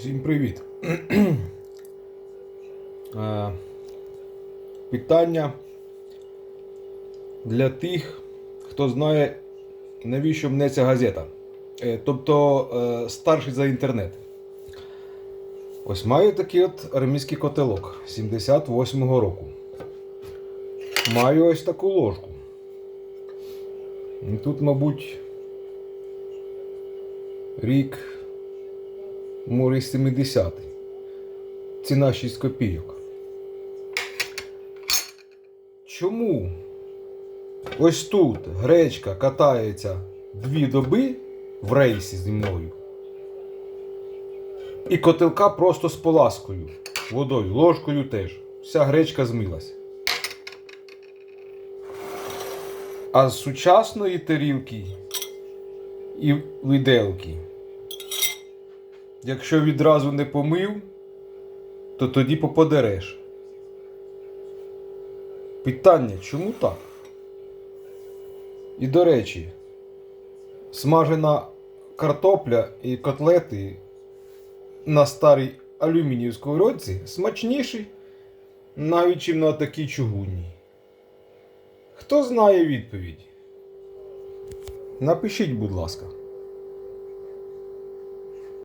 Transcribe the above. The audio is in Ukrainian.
Всім привіт. Е, Питання для тих, хто знає, навіщо мне ця газета. Е, Тобто е, старший за інтернет. Ось маю такий от армійський котелок 78-го року. Маю ось таку ложку. І Тут, мабуть, рік може 70-й. Ціна 6 копійок. Чому ось тут гречка катається дві доби в рейсі зі мною? І котелка просто з поласкою, водою, ложкою теж. Вся гречка змилась. А з сучасної тарілки і виделки Якщо відразу не помив, то тоді поподереш. Питання, чому так? І до речі, смажена картопля і котлети на старій алюмініївській сковородці смачніші, навіть чим на такій чугунній. Хто знає відповідь? Напишіть, будь ласка.